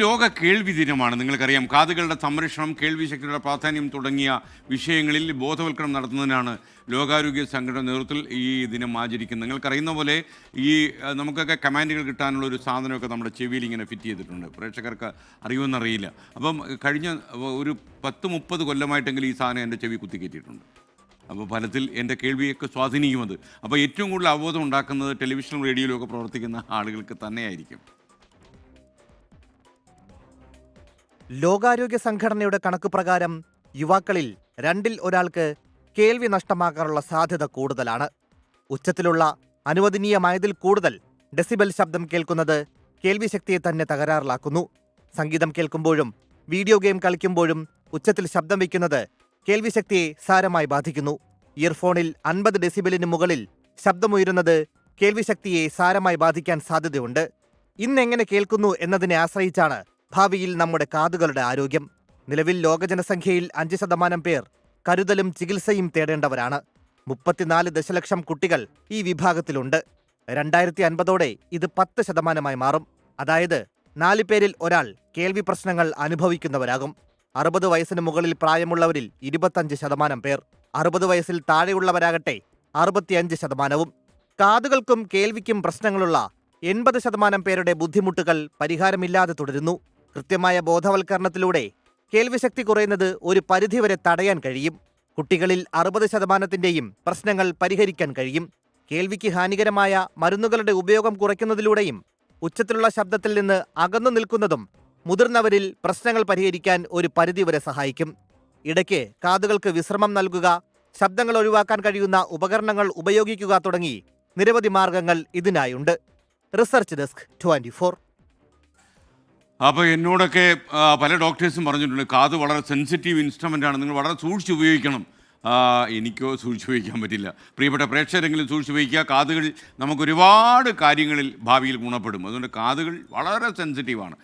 ലോക കേൾവി ദിനമാണ്. നിങ്ങൾക്കറിയാം കാതുകളുടെ സംരക്ഷണം കേൾവി ശക്തിയുടെ പ്രാധാന്യം തുടങ്ങിയ വിഷയങ്ങളിൽ ബോധവൽക്കരണം നടത്തുന്നതിനാണ് ലോകാരോഗ്യ സംഘടന നേതൃത്വത്തിൽ ഈ ദിനം ആചരിക്കുന്നത്. നിങ്ങൾക്കറിയുന്ന പോലെ ഈ നമുക്കൊക്കെ കമാൻഡുകൾ കിട്ടാനുള്ള ഒരു സാധനമൊക്കെ നമ്മുടെ ചെവിയിൽ ഇങ്ങനെ ഫിറ്റ് ചെയ്തിട്ടുണ്ട്. പ്രേക്ഷകർക്ക് അറിയുമെന്നറിയില്ല. അപ്പം കഴിഞ്ഞ ഒരു പത്ത് മുപ്പത് കൊല്ലമായിട്ടെങ്കിലും ഈ സാധനം എന്റെ ചെവി കുത്തിക്കയറ്റിയിട്ടുണ്ട്. അപ്പോൾ ഫലത്തിൽ എന്റെ കേൾവിയൊക്കെ സ്വാധീനിക്കുമത് അപ്പോൾ ഏറ്റവും കൂടുതൽ അവബോധം ഉണ്ടാക്കുന്നത് ടെലിവിഷനും റേഡിയോയിലും ഒക്കെ പ്രവർത്തിക്കുന്ന ആളുകൾക്ക് തന്നെയായിരിക്കും. ലോകാരോഗ്യ സംഘടനയുടെ കണക്ക് പ്രകാരം യുവാക്കളിൽ രണ്ടിൽ ഒരാൾക്ക് കേൾവി നഷ്ടമാകാനുള്ള സാധ്യത കൂടുതലാണ്. ഉച്ചത്തിലുള്ള അനുവദനീയമായതിൽ കൂടുതൽ ഡെസിബൽ ശബ്ദം കേൾക്കുന്നത് കേൾവി ശക്തിയെ തന്നെ തകരാറിലാക്കുന്നു. സംഗീതം കേൾക്കുമ്പോഴും വീഡിയോ ഗെയിം കളിക്കുമ്പോഴും ഉച്ചത്തിൽ ശബ്ദം വയ്ക്കുന്നത് കേൾവി ശക്തിയെ സാരമായി ബാധിക്കുന്നു. ഇയർഫോണിൽ അൻപത് ഡെസിബലിന് മുകളിൽ ശബ്ദമുയരുന്നത് കേൾവി ശക്തിയെ സാരമായി ബാധിക്കാൻ സാധ്യതയുണ്ട്. ഇന്നെങ്ങനെ കേൾക്കുന്നു എന്നതിനെ ആശ്രയിച്ചാണ് ഭാവിയിൽ നമ്മുടെ കാതുകളുടെ ആരോഗ്യം. നിലവിൽ ലോക ജനസംഖ്യയിൽ അഞ്ച് ശതമാനം പേർ കരുതലും ചികിത്സയും തേടേണ്ടവരാണ്. മുപ്പത്തിനാല് ദശലക്ഷം കുട്ടികൾ ഈ വിഭാഗത്തിലുണ്ട്. രണ്ടായിരത്തി അൻപതോടെ ഇത് പത്ത് ശതമാനമായി മാറും. അതായത് നാല് പേരിൽ ഒരാൾ കേൾവി പ്രശ്നങ്ങൾ അനുഭവിക്കുന്നവരാകും. അറുപത് വയസ്സിന് മുകളിൽ പ്രായമുള്ളവരിൽ ഇരുപത്തഞ്ച് ശതമാനം പേർ. അറുപത് വയസ്സിൽ താഴെയുള്ളവരാകട്ടെ അറുപത്തിയഞ്ച് ശതമാനവും. കാതുകൾക്കും കേൾവിക്കും പ്രശ്നങ്ങളുള്ള എൺപത് ശതമാനം പേരുടെ ബുദ്ധിമുട്ടുകൾ പരിഹാരമില്ലാതെ തുടരുന്നു. കൃത്യമായ ബോധവൽക്കരണത്തിലൂടെ കേൾവിശക്തി കുറയുന്നത് ഒരു പരിധിവരെ തടയാൻ കഴിയും. കുട്ടികളിൽ അറുപത് ശതമാനത്തിന്റെയും പ്രശ്നങ്ങൾ പരിഹരിക്കാൻ കഴിയും. കേൾവിക്ക് ഹാനികരമായ മരുന്നുകളുടെ ഉപയോഗം കുറയ്ക്കുന്നതിലൂടെയും ഉച്ചത്തിലുള്ള ശബ്ദത്തിൽ നിന്ന് അകന്നു നിൽക്കുന്നതും മുതിർന്നവരിൽ പ്രശ്നങ്ങൾ പരിഹരിക്കാൻ ഒരു പരിധിവരെ സഹായിക്കും. ഇടയ്ക്ക് കാതുകൾക്ക് വിശ്രമം നൽകുക ശബ്ദങ്ങൾ ഒഴിവാക്കാൻ കഴിയുന്ന ഉപകരണങ്ങൾ ഉപയോഗിക്കുക തുടങ്ങി നിരവധി മാർഗങ്ങൾ ഇതിനായുണ്ട്. Research desk twenty four. അപ്പോൾ എന്നോടൊക്കെ പല ഡോക്ടേഴ്സും പറഞ്ഞിട്ടുണ്ട് കാത് വളരെ സെൻസിറ്റീവ് ഇൻസ്ട്രുമെന്റ് ആണ് നിങ്ങൾ വളരെ സൂക്ഷിച്ച് ഉപയോഗിക്കണം. എനിക്കോ സൂക്ഷിച്ച് ഉപയോഗിക്കാൻ പറ്റില്ല. പ്രിയപ്പെട്ട പ്രേക്ഷകരെങ്കിലും സൂക്ഷിച്ച് ഉപയോഗിക്കുക. കാതുകൾ നമുക്കൊരുപാട് കാര്യങ്ങളിൽ ഭാവിയിൽ ഗുണപ്പെടും. അതുകൊണ്ട് കാതുകൾ വളരെ സെൻസിറ്റീവാണ്